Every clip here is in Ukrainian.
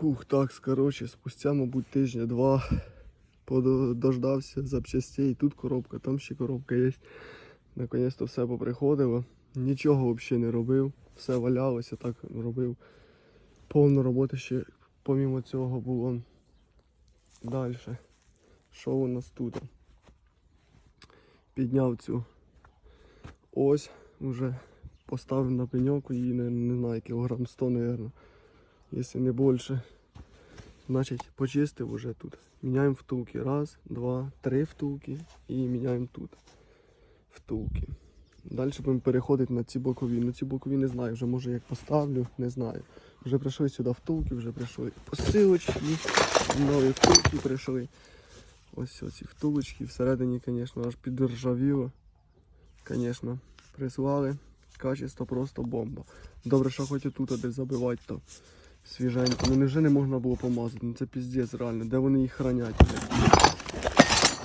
Фух, так, коротше, спустя, мабуть, тижня-два дождався запчастей. Тут коробка, там ще коробка є. Наконець-то все поприходило. Нічого взагалі не робив. Все валялося, так робив. Повно роботи ще помімо цього було. Далі. Що у нас тут? Підняв цю ось, вже поставив на пеньок, її не, не знаю, кілограм 100, мабуть если не больше. Значить, почистив уже тут. Міняємо втулки. Раз, два, три втулки і міняємо тут втулки. Далі будемо переходити на ці бокові. Ну ці бокові не знаю, вже може як поставлю, не знаю. Вже прийшли сюди втулки, вже прийшли посилочки, нові втулки прийшли. Ось ці втулочки. Всередині, звісно, аж підржавіло. Звісно, прислали. Качество просто бомба. Добре, що хоч і тут десь забивати то свіженько. Ну невже не можна було помазати? Ну це піздець реально. Де вони їх хранять, блядь?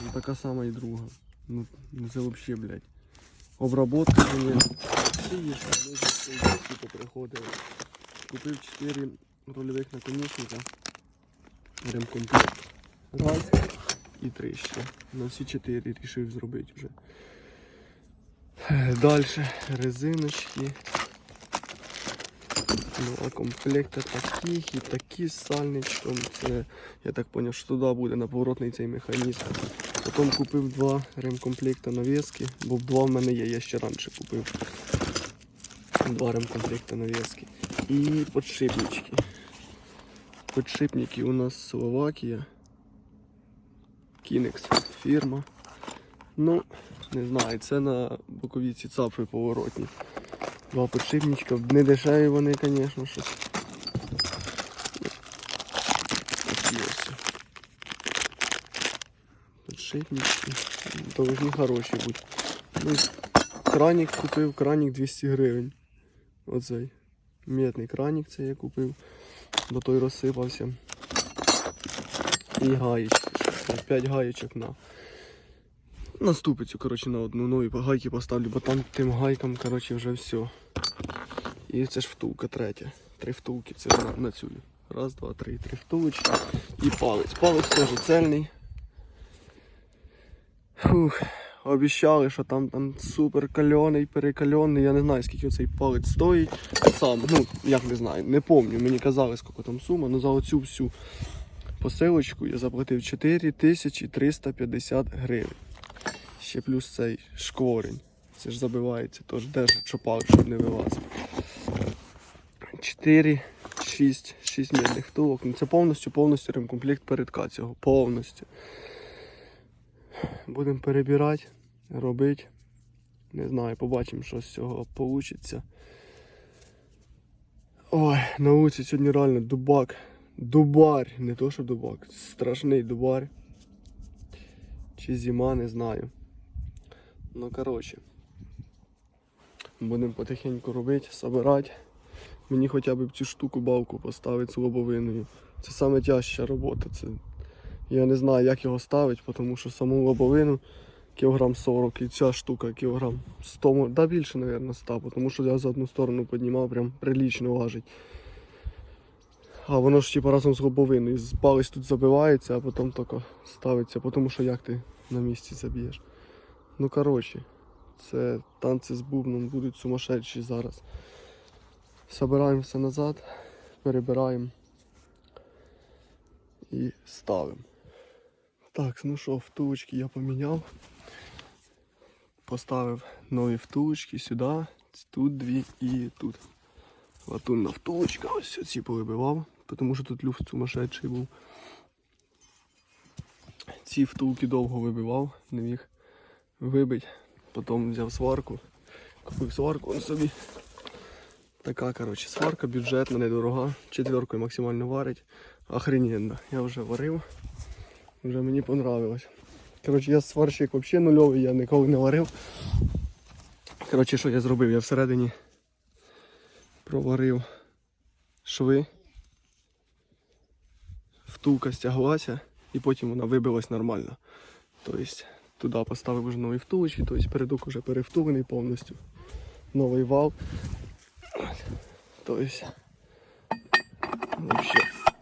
Ну, така сама і друга. Ну, ну це взагалі, блядь. Обработка мені. Всі приходили. Купив 4 рольових наконечника. Ремкомплект. Раз і три ще. На всі 4 рішив зробити вже. Далі резиночки. Ну, а комплекти таких і такі з сальничком. Це, я так зрозумів, що туди буде на поворотний цей механізм. Потім купив два ремкомплекта навіски, бо два в мене є, я ще раніше купив. Два ремкомплекта навіски. І подшипнички. Подшипники у нас Словакія. Кінекс фірма. Ну, не знаю, це на бокові ці цапи поворотні. Два подшипничка. Не дешеві вони, звісно, щось. Такі ось. Подшипнички. Хороші бути. Ну, кранік купив, кранік 200 гривень. Оцей. М'ятний кранік це я купив, бо той розсипався. І гаєчки. 5 гаєчок на. На ступицю, коротше, на одну нові гайки поставлю, бо там тим гайкам, коротше, вже все. І це ж втулка третя. Три втулки, це на, на цю. Раз, два, три, три втулочки. І палець. Палець теж цельний. Фух. Обіщали, що там, там супер кальоний, перекальоний. Я не знаю, скільки цей палець стоїть. Сам, ну, як не знаю, не пам'ятаю. Мені казали, скільки там сума, але за оцю всю посилочку я заплатив 4350 гривень. Ще плюс цей шкворень. Це ж забивається, тож держить чопак, щоб не вилазив. 4, 6, 6 мідних втулок. Ну це повністю повністю ремкомплект передка цього. Повністю. Будемо перебирати, робити. Не знаю, побачимо, що з цього вийде. Ой, на вулиці сьогодні реально дубак. Дубар, не то що дубак, страшний дубар. Чи зима, не знаю. Ну, коротше. Будемо потихеньку робити, собирати. Мені хоча б цю штуку балку поставити з лобовиною. Це саме робота. Це... Я не знаю, як його ставити, тому що саму лобовину кілограм 40 і ця штука кілограм 100, да більше, мабуть, 100, тому що я за одну сторону піднімав, прям прилічно важить. А воно ж типу разом з лобовиною. Палець тут забивається, а потім тільки ставиться, тому що як ти на місці заб'єш. Ну коротше, це танці з бубном будуть сумасшедші зараз. Собираємо все назад, перебираємо і ставимо. Так, ну що, втулочки я поміняв. Поставив нові втулочки сюди, тут дві і тут. Латунна втулочка, ось ці повибивав, тому що тут люфт сумасшедший був. Ці втулки довго вибивав, не міг вибити. Потім взяв сварку, купив сварку он собі. Така, коротше, сварка бюджетна, недорога. Четверкою максимально варить. Охрененно. Я вже варив. Вже мені понравилось. Коротше, я сварщик взагалі нульовий, я ніколи не варив. Коротше, що я зробив? Я всередині проварив шви. Втулка стяглася і потім вона вибилась нормально. Тобто туди поставив вже нові втулочки, тобто передок вже перевтулений повністю. Новий вал. Тобто, взагалі,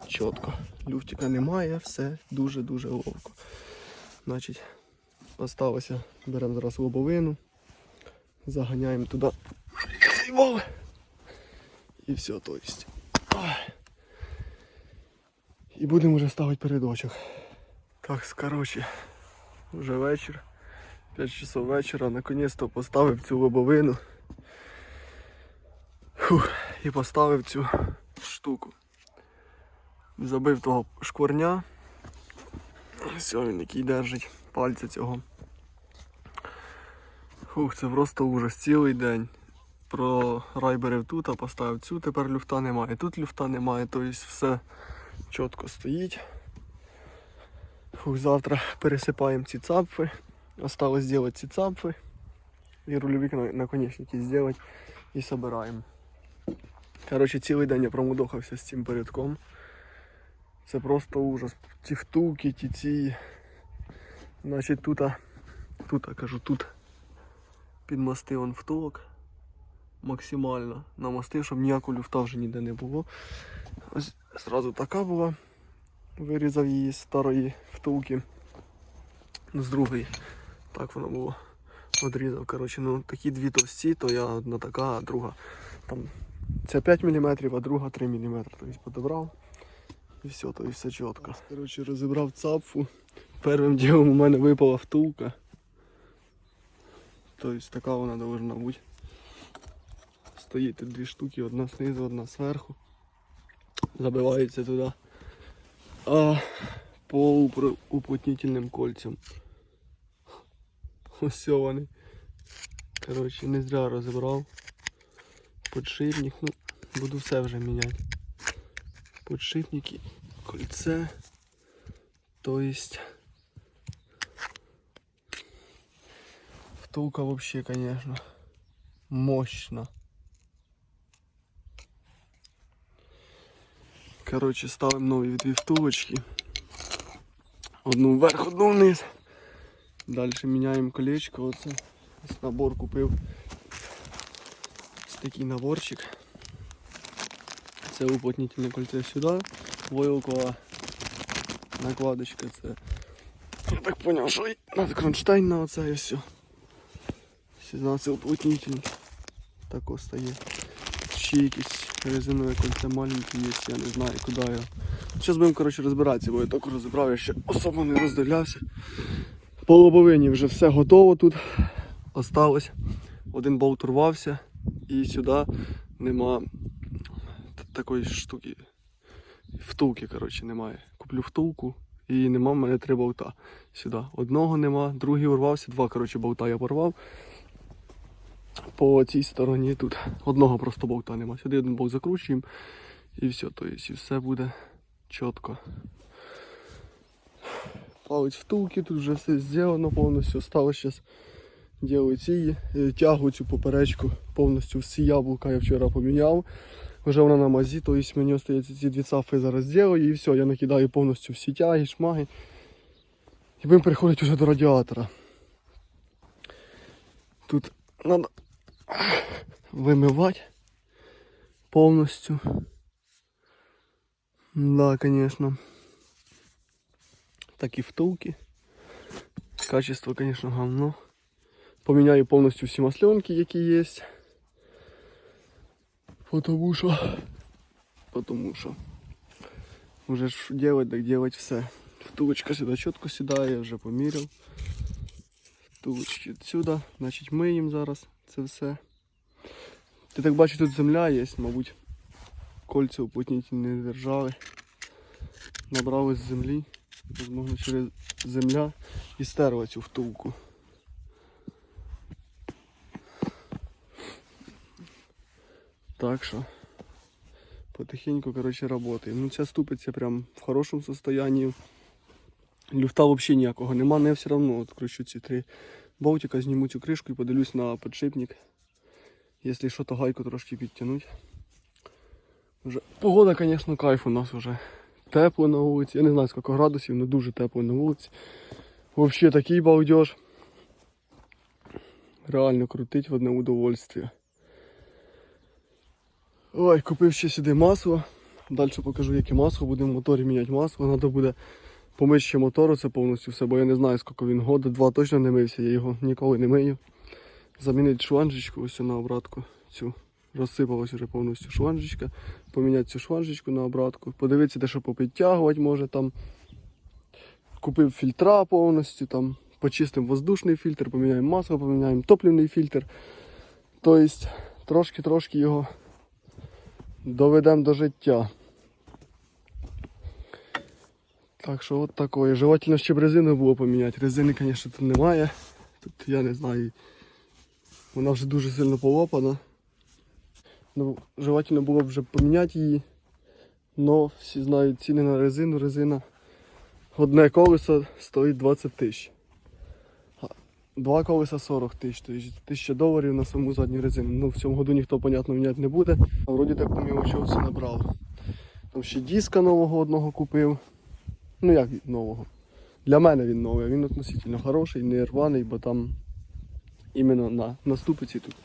чітко. Люфтика немає, все дуже-дуже ловко. Значить, осталося, беремо зараз лобовину, заганяємо туди цей вал. І все, то есть. І будемо вже ставити передочок. Так, коротше, вже вечір. 5 часов вечора, наконець-то поставив цю лобовину. Фух, і поставив цю штуку. Забив того шкварня. Все, він який держить пальця цього. Фух, це просто ужас. Цілий день. Про райберів тут, а поставив цю, тепер люфта немає. Тут люфта немає, тобто все чітко стоїть. Фух, завтра пересипаємо ці цапфи. Осталось зробити ці цапфи. І рульовик на- наконечники зробити і собираємо. Коротше, цілий день я промудохався з цим порядком. Це просто ужас. Ті втулки, ті ці. Значить тут, тут, кажу, тут підмастив он втулок максимально. Намастив, щоб ніякого люфта вже ніде не було. Ось зразу така була. Вирізав її з старої втулки. Ну, з другої. Так воно було. Одрізав. Коротше, ну такі дві товсті, то я одна така, а друга. Там ця 5 мм, а друга 3 мм. Тобто подобрав. І все, то і все чітко. Коротше, розібрав цапфу. Першим ділом у мене випала втулка. Тобто така вона повинна бути. Стоїть тут дві штуки, одна знизу, одна зверху. Забивається туди. А по уплотнительним кольцям. Ось вони. Коротше, не зря розібрав. Подшипник, ну, буду все вже міняти. Подшипники, кольце. То есть втулка вообще, конечно, мощно. Короче, ставимо нові дві втулочки. Одну вверх, одну вниз. Далі міняємо колечко. Оце ось набор купив. Ось такий наборчик. Це уплотнительне кольце сюди. Войлкова накладочка це. Я так поняв, що й надо кронштейн на оце і все. Сюди це уплотнитель. Так ось стає. Ще якісь резинове кольце маленьке є, я не знаю куди його. Зараз будемо коротше, розбиратися, бо я так розібрав, я ще особо не роздивлявся. По лобовині вже все готово тут. Осталось. Один болт урвався і сюди нема такої штуки. Втулки, коротше, немає. Куплю втулку і нема в мене три болта сюди. Одного нема, другий урвався, два коротше, болта я порвав. По цій стороні тут одного просто болта нема. Сюди один болт закручуємо і все, то есть, і все буде чітко. Палець втулки, тут вже все зроблено повністю. Осталось зараз ці е, тягу цю поперечку повністю всі яблука я вчора поміняв. Вже вона на мазі, то есть мені остається ці дві цафи зараз зроблю і все, я накидаю повністю всі тяги, шмаги. І будемо переходити вже до радіатора. Тут треба вимивати повністю. Да, конечно. Так і втулки. Качество, конечно, говно. Поміняю повністю всі масленки, які є. Потому що. Потому що. Уже ж делать, так делать все. Втулочка сюди чітко сідає, я вже поміряв. Втулочки сюди. Значить миємо зараз це все. Ти так бачиш, тут земля є, мабуть. Кольця уплотнительні не держали. Набрали з землі. Можливо, через земля і стерла цю втулку. Так що потихеньку, короче, работаем. Ну ця ступиця прям в хорошому состоянии. Люфта взагалі ніякого нема, але все одно відкручу ці три болтика, зніму цю кришку і подивлюсь на підшипник. Якщо що, то гайку трошки підтягнуть. Погода, звісно, кайф у нас вже. Тепло на вулиці. Я не знаю скільки градусів, але дуже тепло на вулиці. Взагалі такий балдеж. Реально крутить в одне удовольствие. Ой, купив ще сюди масло. Далі покажу, яке масло. Будемо в моторі міняти масло. Треба буде помити ще мотору, це повністю все, бо я не знаю, скільки він года. Два точно не мився, я його ніколи не мию. Замінити шланжечку ось на обратку цю. Розсипалась вже повністю шланжечка. Поміняти цю шланжечку на обратку. Подивитися, де що попідтягувати може там. Купив фільтра повністю, там, почистимо воздушний фільтр, поміняємо масло, поміняємо топливний фільтр. Тобто трошки-трошки його доведемо до життя. Так що от такое. Желательно ще б резину було поміняти. Резини, звісно, тут немає. Тут я не знаю. Вона вже дуже сильно полопана. Ну, желательно було б вже поміняти її. Но всі знають ціни на резину. Резина одне колесо стоїть 20 тисяч. Два колеса 40 тисяч, 1000 доларів на саму задню резину. Ну, в цьому году ніхто, понятно, міняти не буде. А вроді так по мілочі все набрав. Там ще диска нового одного купив. Ну як від нового? Для мене він новий, він относительно хороший, не рваний, бо там іменно на, на ступиці тут,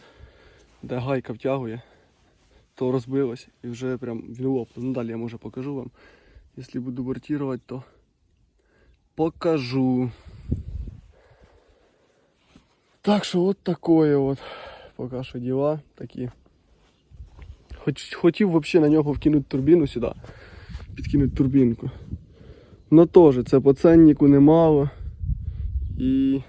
де гайка втягує, то розбилось і вже прям він лопнув. Ну далі я може покажу вам. Якщо буду бортувати, то покажу. Так що от такое от. Поки що діла такі. Хоч, хотів взагалі на нього вкинути турбіну сюди. Підкинути турбінку. Ну теж це по ценнику немало. І.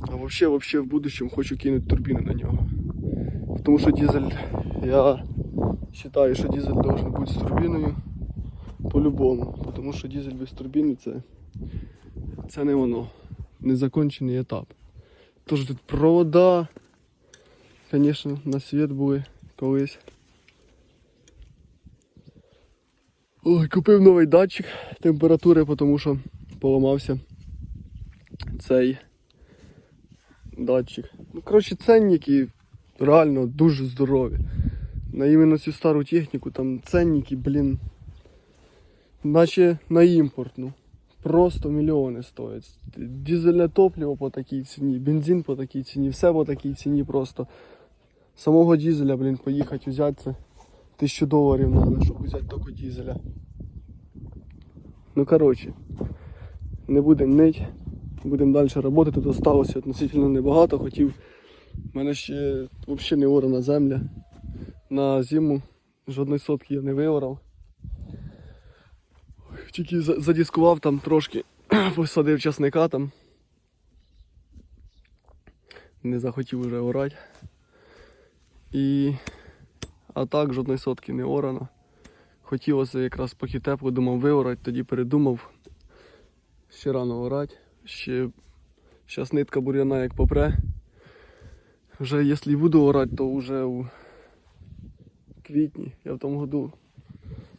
А вообще, вообще в будущем хочу кинути турбіну на нього. Тому що дизель, я вважаю, що дизель должен бути з турбіною по-любому. Тому що дизель без турбіни це, це не воно. Незакончений етап. Тож тут провода, звісно, на світ були колись. Ой, купив новий датчик температури, тому що поламався цей датчик. Ну, коротше, ценники реально дуже здорові. На іменно цю стару техніку там ценники, блін, наче на імпортну. Просто мільйони стоять. Дизельне топливо по такій ціні, бензин по такій ціні, все по такій ціні просто. Самого дизеля, блін, поїхати взяти це тисячу доларів треба, щоб взяти тільки дизеля. Ну коротше, не будемо нить, будемо далі працювати. Тут залишилося относительно небагато. Хотів. У мене ще взагалі не орана земля. На зиму жодної сотки я не виорав. Тільки задіскував там трошки, посадив часника там. Не захотів вже орати. І... А так жодної сотки не орано. Хотілося якраз поки тепло, думав виорати, тоді передумав. Ще рано орати. Ще зараз нитка бур'яна як попре. Вже якщо буду орати, то вже у квітні. Я в тому году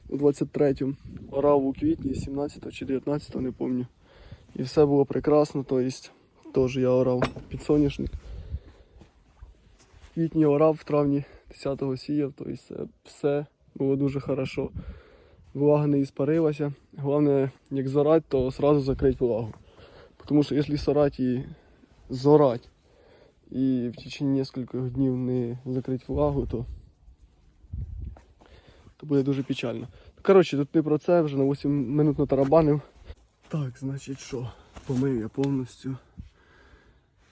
у 23-му орав у квітні, 17 чи 19 не пам'ятаю. І все було прекрасно, то есть теж я орав під соняшник. В квітні орав, в травні 10-го сіяв, то все, все було дуже хорошо. Влага не іспарилася. Головне, як зорать, то одразу закрити влагу. Тому що якщо сорати і зорать, і в течение нескольких днів не закрити влагу, то, то буде дуже печально. Коротше, тут не про це, вже на 8 минут натарабанив. Так, значить що, помив я повністю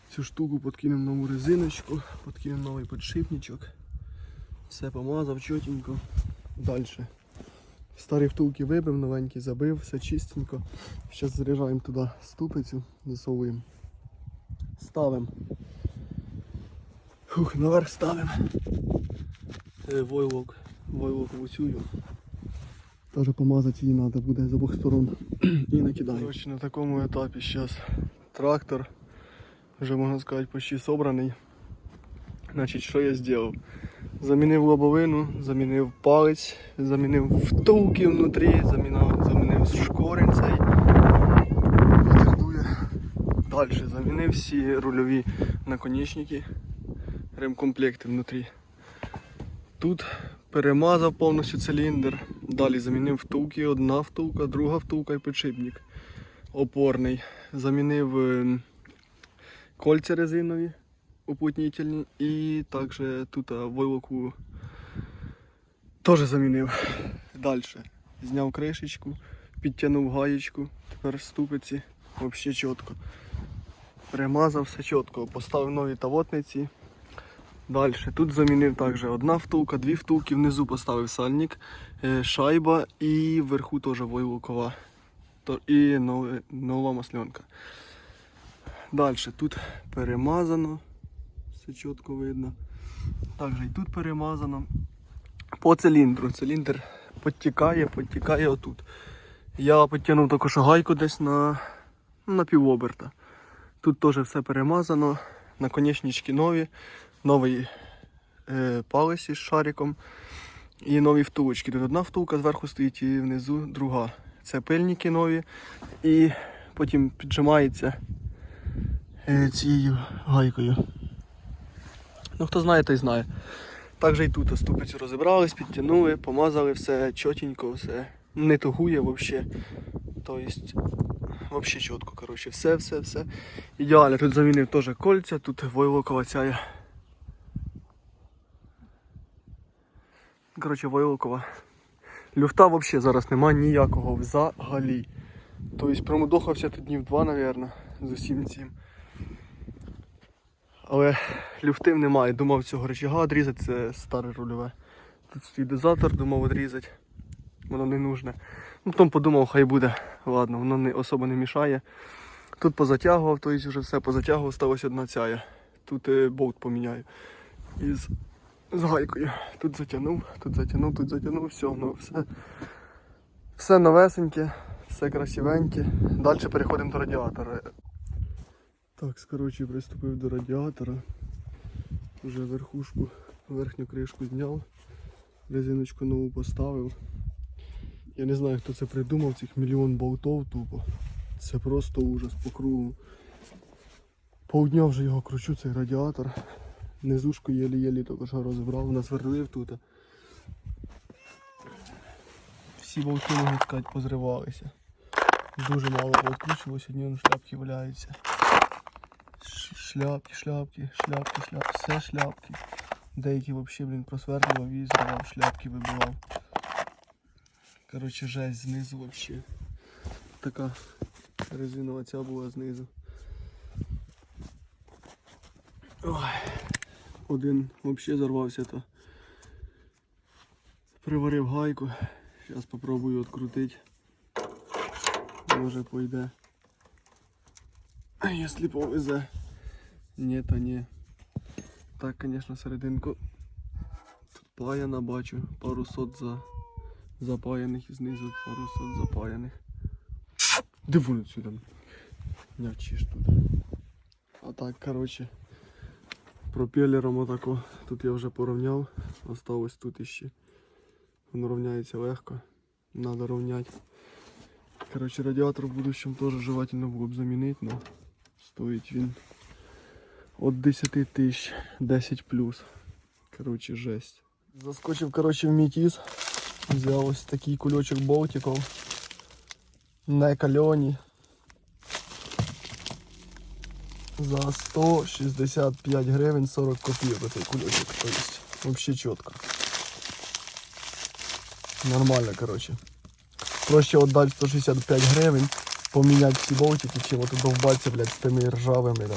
цю штуку, подкинув нову резиночку, подкинув новий підшипничок. Все помазав чотенько. Далі. Старі втулки вибив, новенькі забив, все чистенько. Зараз заряджаємо туди ступицю, засовуємо. Ставимо. Фух, наверх ставимо. Е, Войлок. Войлокову цюю. Теж помазати її треба буде з обох сторон. І накидаємо. Короче, на такому етапі зараз трактор. Вже можна сказати почти собраний. Значить, що я зробив? Замінив лобовину, замінив палець, замінив втулки внутрі, замінив, замінив шкорень цей. Далі замінив всі рульові наконечники, ремкомплекти внутрі. Тут перемазав повністю циліндр. Далі замінив втулки, одна втулка, друга втулка і підшипник опорний. Замінив е, кольця резинові уплотнительні і також тут войлоку Теж замінив. Далі. Зняв кришечку, підтягнув гаєчку, тепер ступиці, взагалі чітко. Примазав все чітко, поставив нові тавотниці. Далі. Тут замінив також одна втулка, дві втулки, внизу поставив сальник, е, шайба і вверху теж войлокова. І нова масленка. Далі тут перемазано, все чітко видно. Також і тут перемазано. По циліндру. Циліндр підтікає, підтікає отут. Я підтягнув також гайку десь на, на півоберта. Тут теж все перемазано, наконечнички нові, новий е, палець із шариком і нові втулочки. Тут одна втулка зверху стоїть і внизу друга. Це пильники нові. І потім піджимається е, цією гайкою. Ну, хто знає, той знає. Так же і тут ступицю розібрались, підтягнули, помазали все чотенько, все не тугує взагалі. Тобто, взагалі чітко, коротше, все, все, все. Ідеально. Тут замінив теж кольця, тут войлокова ця. Коротше, войлокова. Люфта взагалі зараз немає ніякого взагалі. Тобто промудохався тут днів два, мабуть, з усім цим. Але люфтив немає. Думав цього рычага відрізати, це старе рульове. Тут стоїть дозатор, думав відрізати. Воно не нужне. Ну, потім подумав, хай буде. Ладно, воно не, особо не мішає. Тут позатягував, тобто вже все позатягував, сталося одна цяя. Тут е, болт поміняю. Із з гайкою. Тут затягнув, тут затягнув, тут затягнув, все, ну все. Все новесеньке, все красивеньке. Далі переходимо до радіатора. Так, коротше, приступив до радіатора. Вже верхушку, верхню кришку зняв, резиночку нову поставив. Я не знаю, хто це придумав, цих мільйон болтов тупо. Це просто ужас по кругу. Півдня вже його кручу, цей радіатор. Низушку єлі-єлі що розібрав, насверлив тут. Всі болти, можна сказати, позривалися. Дуже мало пооткручувалося, одні он шляпки валяються. Шляпки, шляпки, шляпки, шляпки, все шляпки. Деякі взагалі, блін, просверлював і зривав, шляпки вибивав. Коротше, жесть знизу взагалі. Така резинова ця була знизу. Ой. Один взагалі зарвався, то приварив гайку. Зараз спробую відкрутити. Може пойде. Якщо повезе. Ні, то ні. Так, звісно, серединку. Тут паяна бачу, пару сот за запаяних і знизу пару сот запаяних. Диву отсюда. Не вчиш тут. А так, коротше, пропелером отако. Тут я вже порівняв. Осталось тут іще. Воно рівняється легко. Надо рівняти. Коротше, радіатор в будущем теж желательно було б замінити, но стоїть він от 10 тисяч 10 плюс. Коротше, жесть. Заскочив, коротше, в мітіз. Взяв ось такий кульочок болтиків. На кальоні. За 165 гривень 40 копійок оцей кульочок. Тобто, взагалі чітко. Нормально, коротше. Проще отдати 165 гривень, поміняти всі болтики, чим от довбатися, блядь, з тими ржавими, да.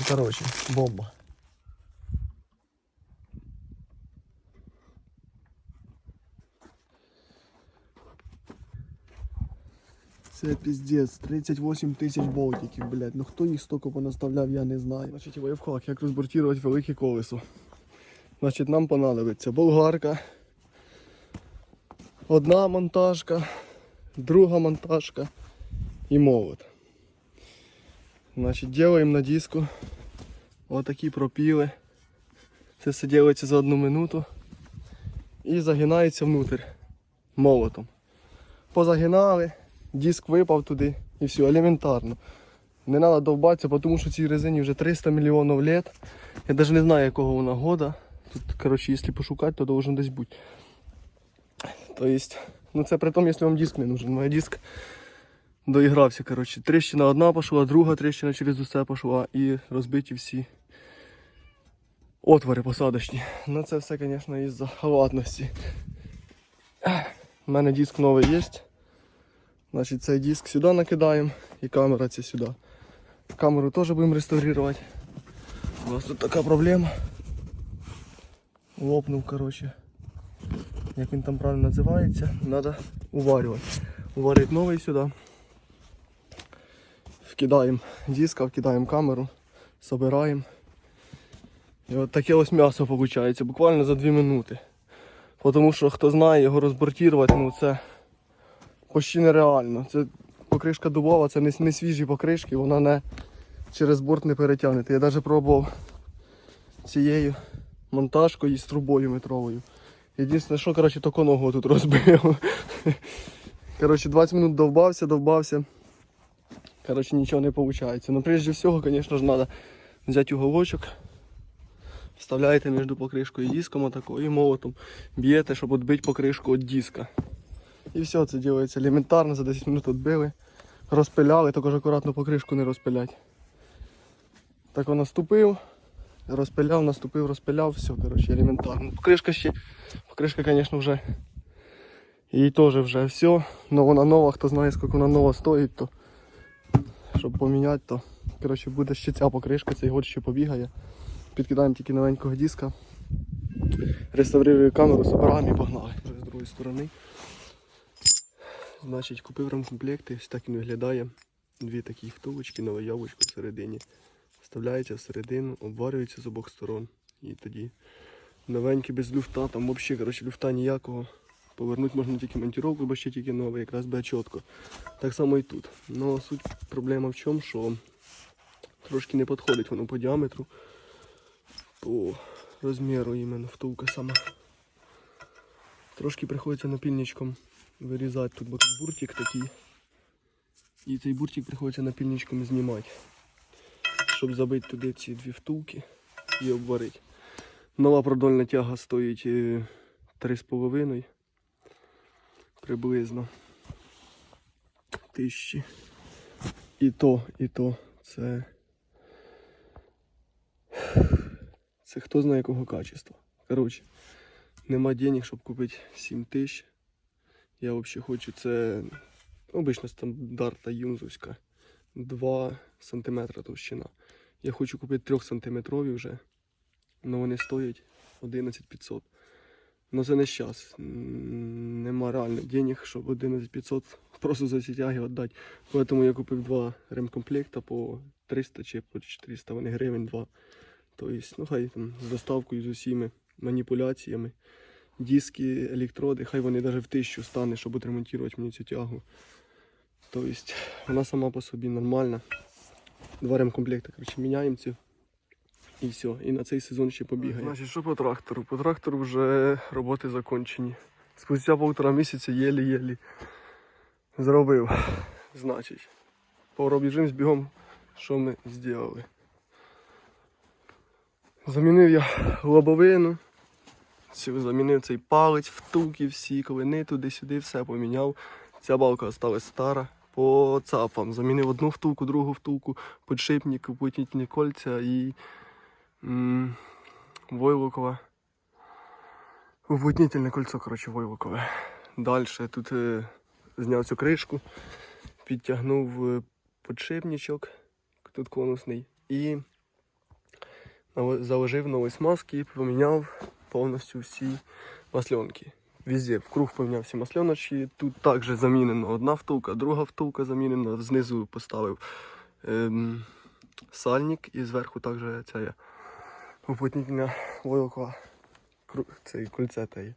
Ну, коротше, бомба. Це піздець, 38 тисяч болтиків, блядь. Ну хто їх стільки понаставляв, я не знаю. Значить, лайфхак, як розбортувати велике колесо. Значить, нам понадобиться болгарка, одна монтажка, друга монтажка і молот. Значить, делаємо на диску отакі пропіли. Це все робиться за одну минуту і загинається внутрь молотом. Позагинали, диск випав туди і все, елементарно. Не треба довбатися, тому що цій резині вже 300 мільйонів лет. Я навіть не знаю, якого вона года. Тут, коротше, якщо пошукати, то должен десь бути. Тобто, ну це при тому, якщо вам диск не нужен. Моя диск доігрався, коротше. Тріщина одна пішла, друга тріщина через усе пішла і розбиті всі отвори посадочні. Ну це все, звісно, із-за халатності. У мене диск новий є. Значить, цей диск сюди накидаємо і камера ця сюди. Камеру теж будемо реставрувати. У нас тут така проблема. Лопнув, коротше. Як він там правильно називається, треба уварювати. Уварити новий сюди. Вкидаємо диска, вкидаємо камеру, собираємо. І от таке ось м'ясо виходить, буквально за 2 минути. Тому що хто знає, його розбортувати, ну це почти нереально. Це покришка дубова, це не, не свіжі покришки, вона не через борт не перетягнете. Я навіть пробував цією монтажкою з трубою метровою. Єдине, що коротше, таку ногу тут розбив. Коротше, 20 минут довбався, довбався. Коротше, нічого не виходить. Ну, прежде всього, звісно ж, треба взяти уголочок, вставляєте між покришкою і диском отако, і молотом б'єте, щоб відбити покришку від диска. І все, це робиться елементарно, за 10 минут відбили, розпиляли, також акуратно покришку не розпилять. Так он наступив, розпиляв, наступив, розпиляв, все, коротше, елементарно. Покришка ще, покришка, звісно, вже їй теж вже все. Но вона нова, хто знає, скільки вона нова стоїть, то щоб поміняти, то коротше, буде ще ця покришка, цей год ще побігає. Підкидаємо тільки новенького диска. Реставрую камеру, собираємо і погнали. Вже з другої сторони. Значить, купив ремкомплекти, ось так він виглядає. Дві такі втулочки, нове яблучко всередині. Вставляється всередину, обварюється з обох сторон. І тоді новенький без люфта, там взагалі коротше, люфта ніякого. Повернути можна тільки монтировку, бо ще тільки новий, якраз буде чітко. Так само і тут. Ну суть проблема в чому, що трошки не підходить воно по діаметру, по розміру іменно втулка сама. Трошки приходиться напільничком вирізати тут, бо тут буртик такий. І цей буртик приходиться напільничком знімати, щоб забити туди ці дві втулки і обварити. Нова продольна тяга стоїть е, 3,5 приблизно тисячі. І то, і то це. Це хто знає якого качества. Коротше, нема денег, щоб купити 7 тисяч. Я взагалі хочу це обична стандартна юнзовська 2 см товщина. Я хочу купити 3 сантиметрові вже, але вони стоять 11 500. Ну це не щас. Нема реально денег, щоб 11 500 просто за ці тяги віддати. Тому я купив два ремкомплекта по 300 чи по 400 вони гривень два. Тобто, ну хай там з доставкою з усіми маніпуляціями. Диски, електроди, хай вони навіть в тисячу стане, щоб відремонтувати мені цю тягу. Тобто вона сама по собі нормальна. Два ремкомплекти, коротше, міняємо цю. І все, і на цей сезон ще побігає. Значить, що по трактору? По трактору вже роботи закончені. Спустя півтора місяця єлі-єлі зробив. Значить, пробіжим з бігом, що ми зробили. Замінив я лобовину, замінив цей палець, втулки всі, ковини туди-сюди, все поміняв. Ця балка осталась стара. По цапам замінив одну втулку, другу втулку, подшипник, уплотнительні кольця і войлокове. Уплотнительне кольцо, коротше, войлокове. Далі тут е, зняв цю кришку, підтягнув е, подшипничок, тут конусний, і заложив нові смазки і поміняв повністю всі масленки. Везде в круг поміняв всі масленочки. Тут також замінено одна втулка, друга втулка замінена. Знизу поставив ем, сальник і зверху також ця уплотнительна войлокова кру- цей кольце та є.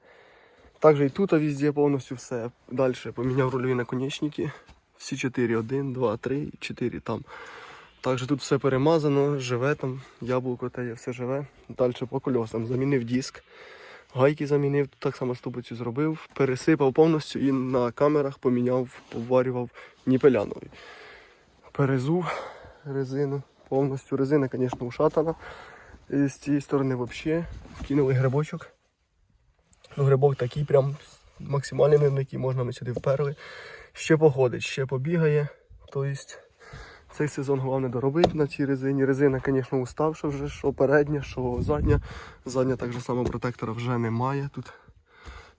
Також і тут везде повністю все. Далі поміняв рульові наконечники. Всі 4, 1, 2, 3, 4 там. Також тут все перемазано, живе там, яблуко та є, все живе. Далі по кольосам замінив диск. Гайки замінив, так само ступицю зробив, пересипав повністю і на камерах поміняв, поварював ніпеляновий. Перезув резину, повністю резина, звісно, ушатана. І з цієї сторони взагалі вкинули грибочок. Ну, грибок такий прям максимальний, на який можна ми сюди вперли. Ще походить, ще побігає. Тобто Цей сезон головне доробити на цій резині. Резина, звісно, уставша вже, що передня, що задня. Задня так же само протектора вже немає. Тут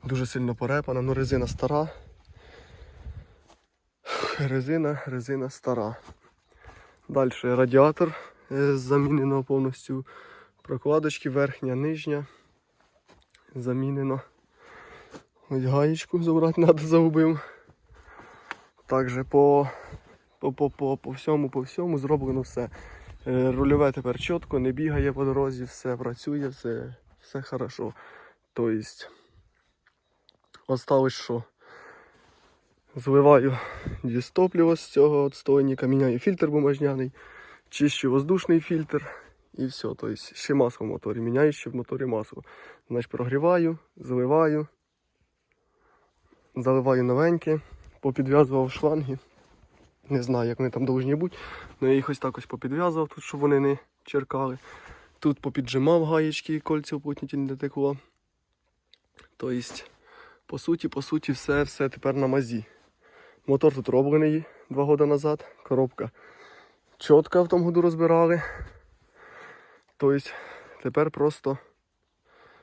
дуже сильно порепана, ну резина стара. Резина, резина стара. Далі радіатор е, замінено повністю. Прокладочки верхня, нижня. Замінено. Ось гаєчку забрати треба, загубив. Також по, по, по, по, по всьому, по всьому зроблено все. Е, Рульове тепер чітко, не бігає по дорозі, все працює, все, все хорошо. Тобто, осталось що? Зливаю дістопливо з цього отстойника, міняю фільтр бумажняний, чищу воздушний фільтр і все. Тобто ще масло в моторі, міняю ще в моторі масло. Значить прогріваю, заливаю, заливаю новеньке, попідв'язував шланги. Не знаю, як вони там повинні бути, але я їх ось так ось попідв'язував тут, щоб вони не черкали. Тут попіджимав гаєчки, кольця уплотнітельні не текло. Тобто, по суті, по суті, все, все тепер на мазі. Мотор тут роблений два роки назад, коробка чітка в тому году розбирали. Тобто тепер просто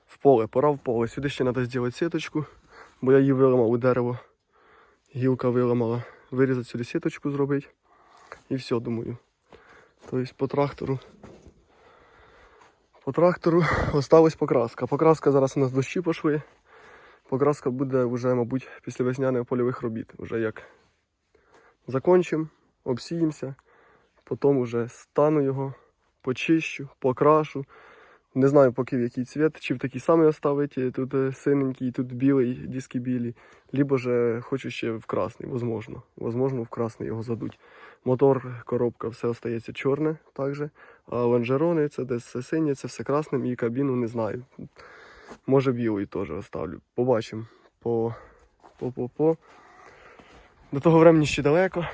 в поле, пора в поле. Сюди ще треба зробити сіточку, бо я її виламав у дерево. Гілка виламала. Вирізати сюди сіточку зробити. І все, думаю. Тобто по трактору. По трактору осталась покраска. Покраска зараз у нас дощі пішли. Покраска буде вже, мабуть, після весняних польових робіт. Вже як закончимо, обсіємося, потім вже стану його, почищу, покрашу. Не знаю поки в який цвіт, чи в такий самий оставити, тут е, синенький, тут білий, диски білі, либо же хочу ще в красний, возможно. Возможно, в красний його задуть. Мотор, коробка, все остається чорне також. А лонжерони це десь синє, це все красним і кабіну не знаю. Може білий теж оставлю. Побачимо. По, по, по. До того времени ще далеко.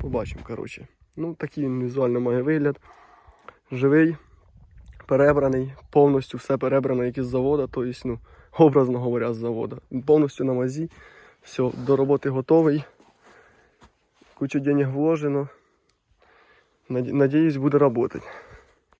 Побачимо, коротше. Ну, такий візуально має вигляд. Живий, перебраний, повністю все перебрано як із завода, тобто, ну, образно говоря, з завода. Повністю на мазі. Все, до роботи готовий. Кучу денег вложено. Надіюсь, буде працювати.